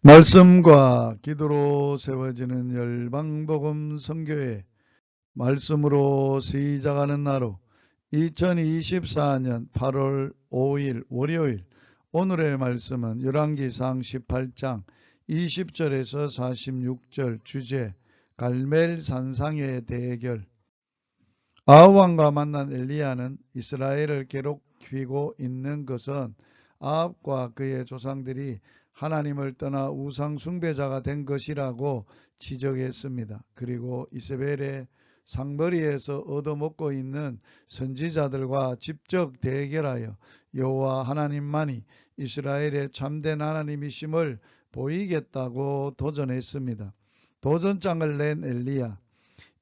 말씀과 기도로 세워지는 열방복음 선교회 말씀으로 시작하는 나로 2024년 8월 5일 월요일. 오늘의 말씀은 열왕기상 18장 20절에서 46절 주제 갈멜 산상의 대결. 아합왕과 만난 엘리야는 이스라엘을 괴롭히고 있는 것은 아합과 그의 조상들이 하나님을 떠나 우상 숭배자가 된 것이라고 지적했습니다. 그리고 이세벨의 상거리에서 얻어먹고 있는 선지자들과 직접 대결하여 여호와 하나님만이 이스라엘의 참된 하나님이심을 보이겠다고 도전했습니다. 도전장을 낸 엘리야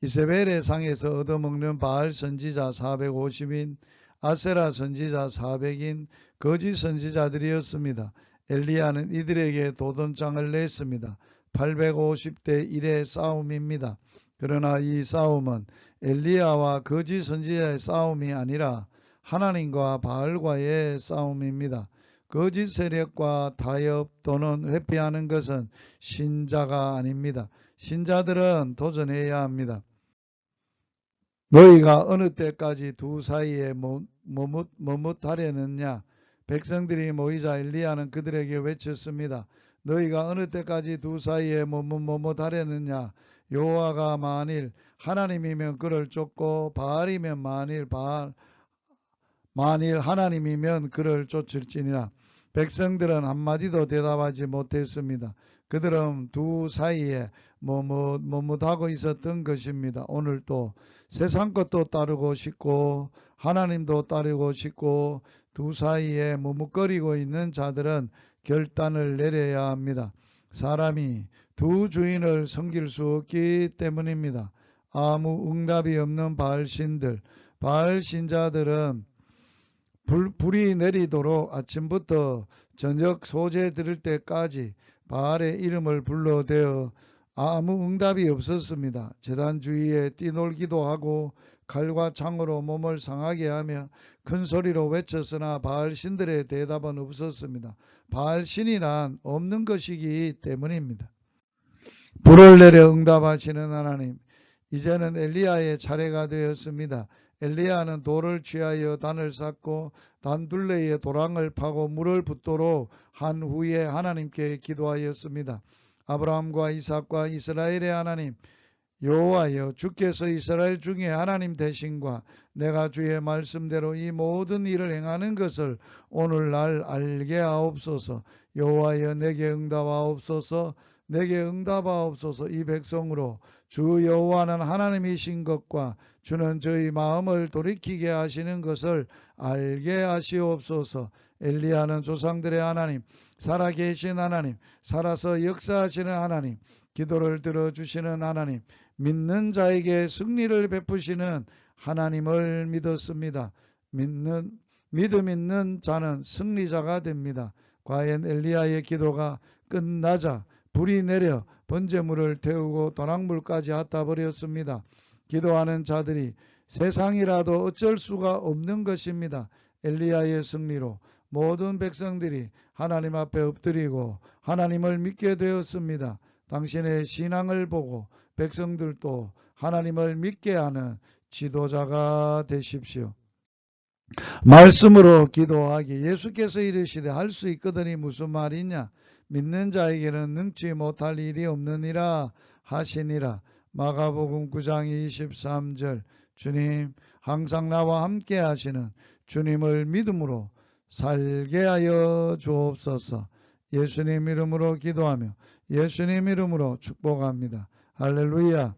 이세벨의 상에서 얻어먹는 바알 선지자 450인 아세라 선지자 400인 거짓 선지자들이었습니다. 엘리야는 이들에게 도전장을 냈습니다. 850대 1의 싸움입니다. 그러나 이 싸움은 엘리야와 거짓 선지자의 싸움이 아니라 하나님과 바알과의 싸움입니다. 거짓 세력과 타협 또는 회피하는 것은 신자가 아닙니다. 신자들은 도전해야 합니다. 너희가 어느 때까지 두 사이에 머뭇, 머뭇하려느냐? 백성들이 모이자 엘리야는 그들에게 외쳤습니다. 너희가 어느 때까지 두 사이에 머뭇머뭇하려느냐? 여호와가 만일 하나님이면 그를 쫓고 바알이면 만일 바알 만일 하나님이면 그를 쫓을지니라. 백성들은 한마디도 대답하지 못했습니다. 그들은 두 사이에 머뭇 머뭇하고 있었던 것입니다. 오늘도 세상 것도 따르고 싶고 하나님도 따르고 싶고 두 사이에 머뭇거리고 있는 자들은 결단을 내려야 합니다. 사람이 두 주인을 섬길 수 없기 때문입니다. 아무 응답이 없는 바알신들, 바알신자들은 불, 불이 내리도록 아침부터 저녁 소재 들을 때까지 바알의 이름을 불러대어 아무 응답이 없었습니다. 재단 주위에 뛰놀기도 하고 칼과 창으로 몸을 상하게 하며 큰 소리로 외쳤으나 바알 신들의 대답은 없었습니다. 바알 신이란 없는 것이기 때문입니다. 불을 내려 응답하시는 하나님, 이제는 엘리야의 차례가 되었습니다. 엘리야는 돌을 취하여 단을 쌓고 단 둘레에 도랑을 파고 물을 붓도록 한 후에 하나님께 기도하였습니다. 아브라함과 이삭과 이스라엘의 하나님 여호와여 주께서 이스라엘 중에 하나님 되신과 내가 주의 말씀대로 이 모든 일을 행하는 것을 오늘날 알게 하옵소서. 여호와여 내게 응답하옵소서 내게 응답하옵소서 이 백성으로 주 여호와는 하나님이신 것과 주는 저희 마음을 돌이키게 하시는 것을 알게 하시옵소서 엘리야는 조상들의 하나님 살아계신 하나님 살아서 역사하시는 하나님 기도를 들어주시는 하나님 믿는 자에게 승리를 베푸시는 하나님을 믿었습니다. 믿는 믿음 있는 자는 승리자가 됩니다. 과연 엘리야의 기도가 끝나자 불이 내려 번제물을 태우고 도랑물까지 핫다 버렸습니다. 기도하는 자들이 세상이라도 어쩔 수가 없는 것입니다. 엘리야의 승리로 모든 백성들이 하나님 앞에 엎드리고 하나님을 믿게 되었습니다. 당신의 신앙을 보고 백성들도 하나님을 믿게 하는 지도자가 되십시오. 말씀으로 기도하기 예수께서 이르시되 할 수 있거든이 무슨 말이냐 믿는 자에게는 능치 못할 일이 없느니라 하시니라. 마가복음 9장 23절. 주님 항상 나와 함께 하시는 주님을 믿음으로 살게 하여 주옵소서. 예수님 이름으로 기도하며 예수님 이름으로 축복합니다. 할렐루야